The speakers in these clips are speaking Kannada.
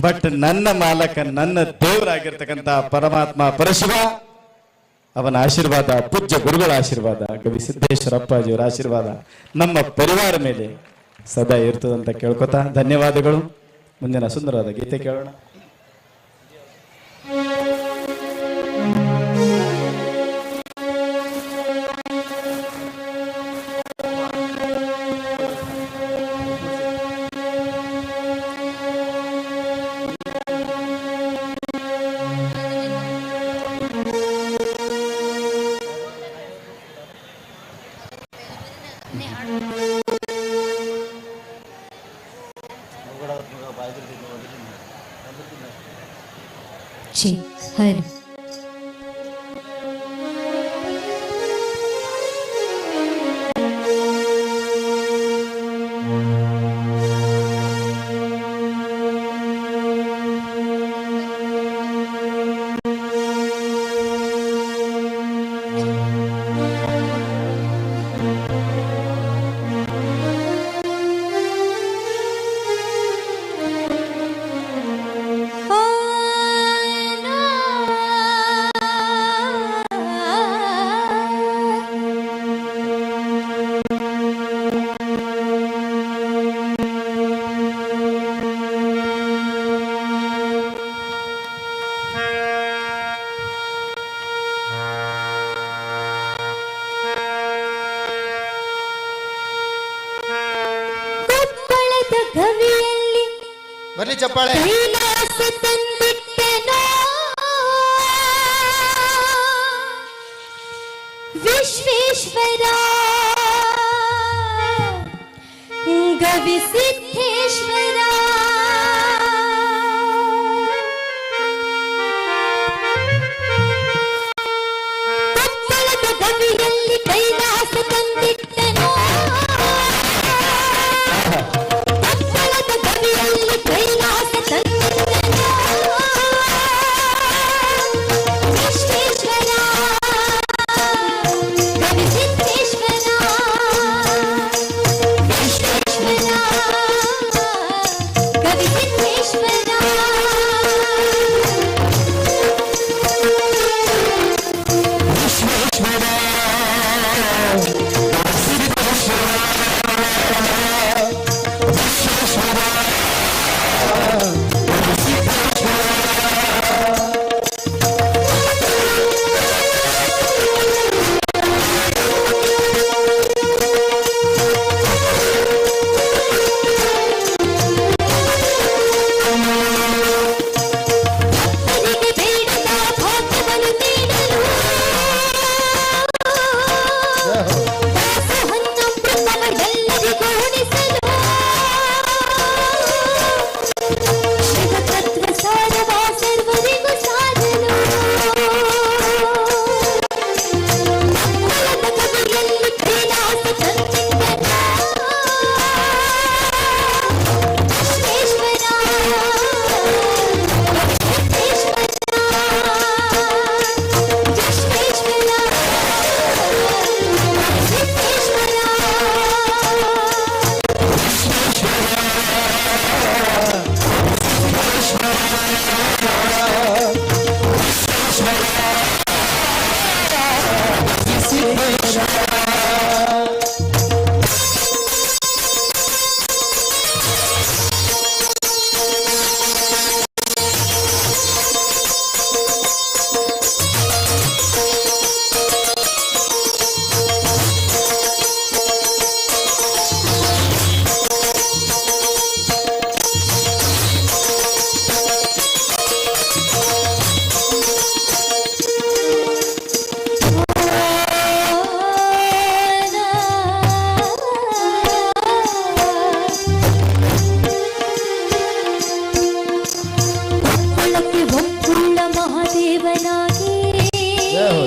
ಬಟ್ ನನ್ನ ಮಾಲಕ ನನ್ನ ದೇವರಾಗಿರ್ತಕ್ಕಂಥ ಪರಮಾತ್ಮ ಪರಶಿವ, ಅವನ ಆಶೀರ್ವಾದ, ಪೂಜ್ಯ ಗುರುಗಳ ಆಶೀರ್ವಾದ, ಕವಿ ಸಿದ್ದೇಶ್ವರ ಅಪ್ಪಾಜಿಯವರ ಆಶೀರ್ವಾದ ನಮ್ಮ ಪರಿವಾರ ಮೇಲೆ ಸದಾ ಇರ್ತದಂತ ಕೇಳ್ಕೊತಾ ಧನ್ಯವಾದಗಳು. ಮುಂದಿನ ಸುಂದರವಾದ ಗೀತೆ ಕೇಳೋಣ. ಜೈ ಹರಿ ಬರ್ಲಿ ಚಪ್ಪಾಳೆ ಕೈಲಾಸ ತಂದಿಟ್ಟೆನೋ ವಿಶ್ವೇಶ್ವರ ಗವಿ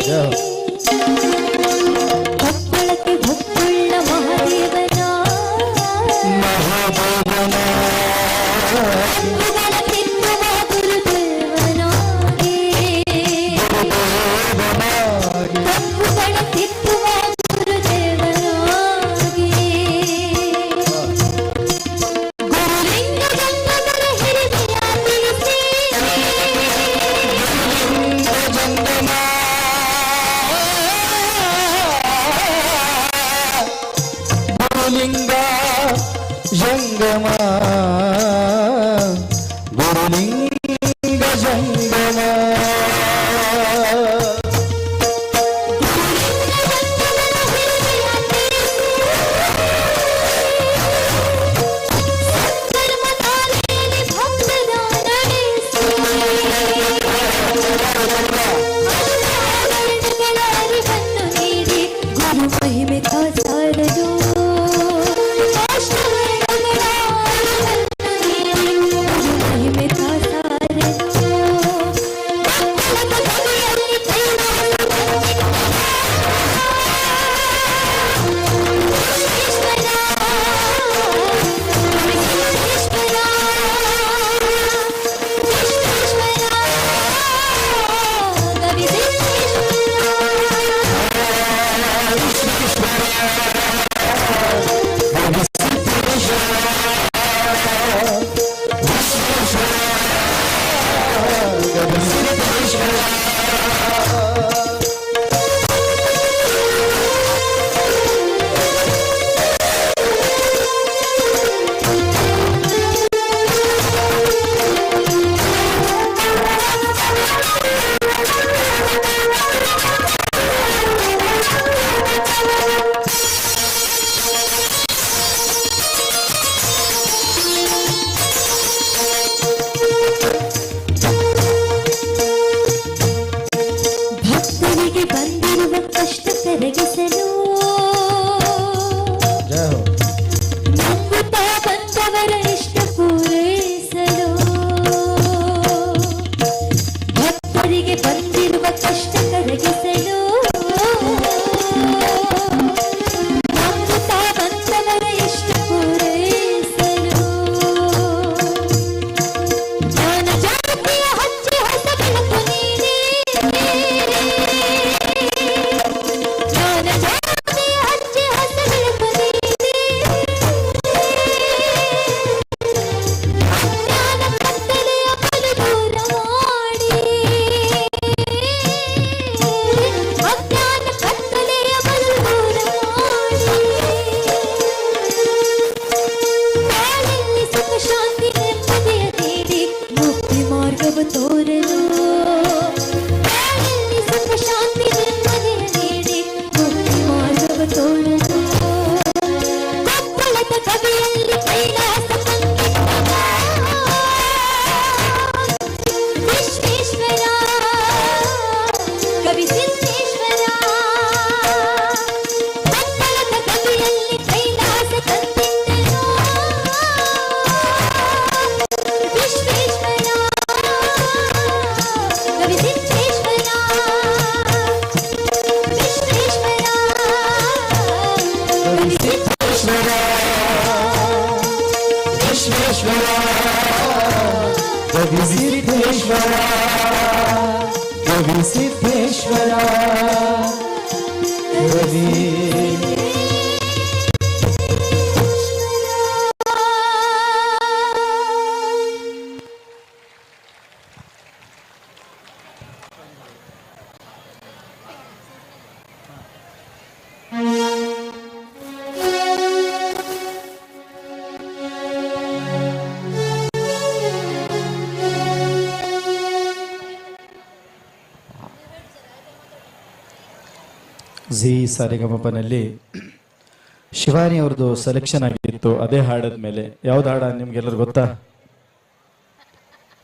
Yeah. ಕವಿ ಸಿದ್ದೇಶ್ವರ ಕವಿ ಸಿದ್ದೇಶ್ವರ ಜಿ ಸಾರಿಗಮಪನಲ್ಲಿ ಶಿವಾನಿ ಅವ್ರದ್ದು ಸೆಲೆಕ್ಷನ್ ಆಗಿತ್ತು. ಅದೇ ಹಾಡದ ಮೇಲೆ. ಯಾವ್ದು ಹಾಡ ನಿಮ್ಗೆಲ್ಲರೂ ಗೊತ್ತಾ?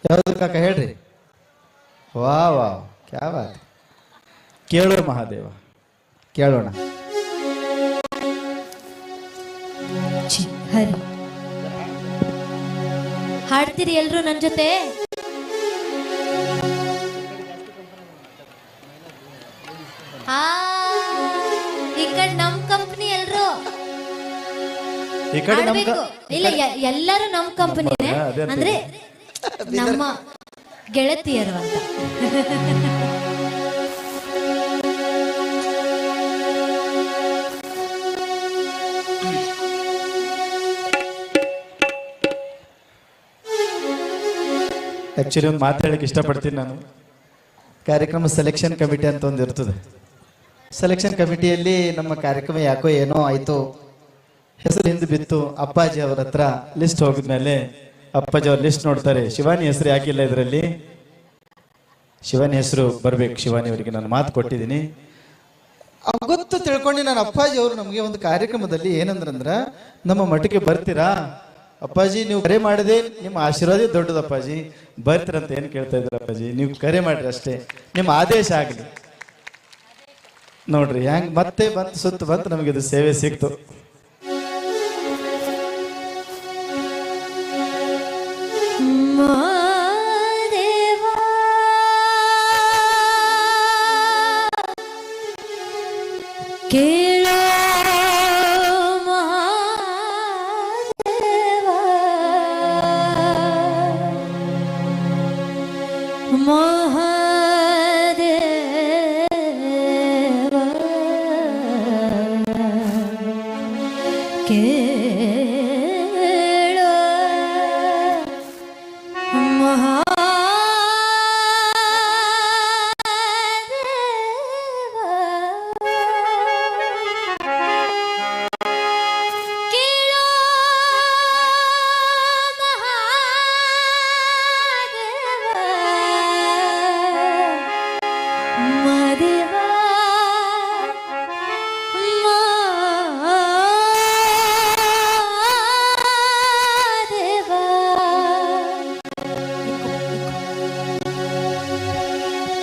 ಯಾವ್ದು ಕಾಕ ಹೇಳ್ರಿ. ವಾ ವಾ ಬಾತ್. ಕೇಳೋ ಮಹಾದೇವ. ಕೇಳೋಣ. ಹಾಡ್ತೀರಿ ಎಲ್ರು ನನ್ ಜೊತೆ? ಆ ಈ ಕಡೆ ನಮ್ ಕಂಪ್ನಿ ಎಲ್ರು? ಈ ಕಡೆ ನಮ್ ಆಡ್ಬೇಕು ಇಲ್ಲ ಎ- ಎಲ್ಲರೂ ನಮ್ ಕಂಪನಿನೇ ಹೌದಾ? ಅದೇ ಅಂತ ಅಂದ್ರೆ ನಮ್ಮ ಗೆಳತಿಯರು ಅಂತ. ಆಕ್ಚುಲಿ ಒಂದು ಮಾತು ಪಡ್ತೀನಿ ಇಷ್ಟಪಡ್ತೀನಿ ನಾನು. ಕಾರ್ಯಕ್ರಮ ಸೆಲೆಕ್ಷನ್ ಕಮಿಟಿ ಅಂತ ಒಂದು ಇರ್ತದೆ. ಸೆಲೆಕ್ಷನ್ ಕಮಿಟಿಯಲ್ಲಿ ನಮ್ಮ ಕಾರ್ಯಕ್ರಮ ಯಾಕೋ ಏನೋ ಆಯಿತು. ಹೆಸರು ಹಿಂದೆ ಬಿತ್ತು. ಅಪ್ಪಾಜಿ ಅವರ ಹತ್ರ ಲಿಸ್ಟ್ ಹೋಗಿದ್ಮೇಲೆ ಅಪ್ಪಾಜಿ ಅವ್ರ ಲಿಸ್ಟ್ ನೋಡ್ತಾರೆ. ಶಿವಾನಿ ಹೆಸರು ಯಾಕಿಲ್ಲ ಇದರಲ್ಲಿ? ಶಿವಾನಿ ಹೆಸರು ಬರ್ಬೇಕು. ಶಿವಾನಿ ಅವರಿಗೆ ನಾನು ಮಾತು ಕೊಟ್ಟಿದ್ದೀನಿ. ಅವತ್ತು ತಿಳ್ಕೊಂಡು ನಾನು ಅಪ್ಪಾಜಿ ಅವರು ನಮಗೆ ಒಂದು ಕಾರ್ಯಕ್ರಮದಲ್ಲಿ ಏನಂದ್ರಂದ್ರ, ನಮ್ಮ ಮಠಕ್ಕೆ ಬರ್ತೀರಾ? ಅಪ್ಪಾಜಿ, ನೀವು ಕರೆ ಮಾಡಿದೆ. ನಿಮ್ಮ ಆಶೀರ್ವಾದ ದೊಡ್ಡದಪ್ಪಾಜಿ ಬರ್ತೀರಂತ ಏನು ಕೇಳ್ತಾ ಇದ್ರು ಅಪ್ಪಾಜಿ? ನೀವು ಕರೆ ಮಾಡ್ರಿ ಅಷ್ಟೇ. ನಿಮ್ಮ ಆದೇಶ ಆಗಲಿ. ನೋಡ್ರಿ ಹೆಂಗ್ ಮತ್ತೆ ಬಂತು ಸುತ್ತ ಬಂತು ನಮಗೆ ಇದು ಸೇವೆ ಸಿಕ್ತು. ಮಾದೇವಾ.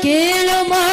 கேளுமா?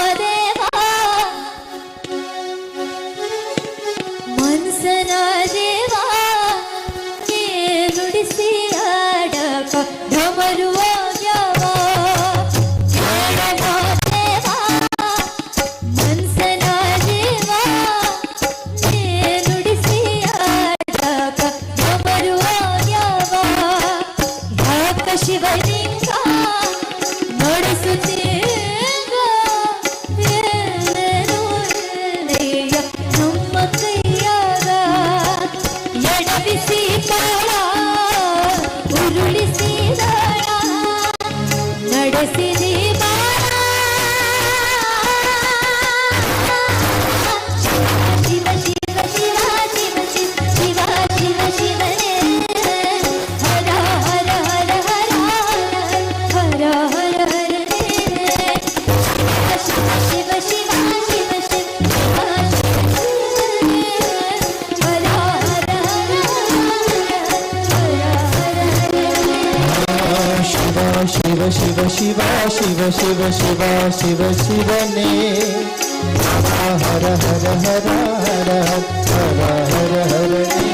ಶಿವ ಶಿವ ಶಿವ ಶಿವ ಶಿವ ಶಿವ ಶಿವ ಶಿವನೇ ಹರ ಹರ ಹರ ಹರ ಹರ ಹರ ಹರ ಹರ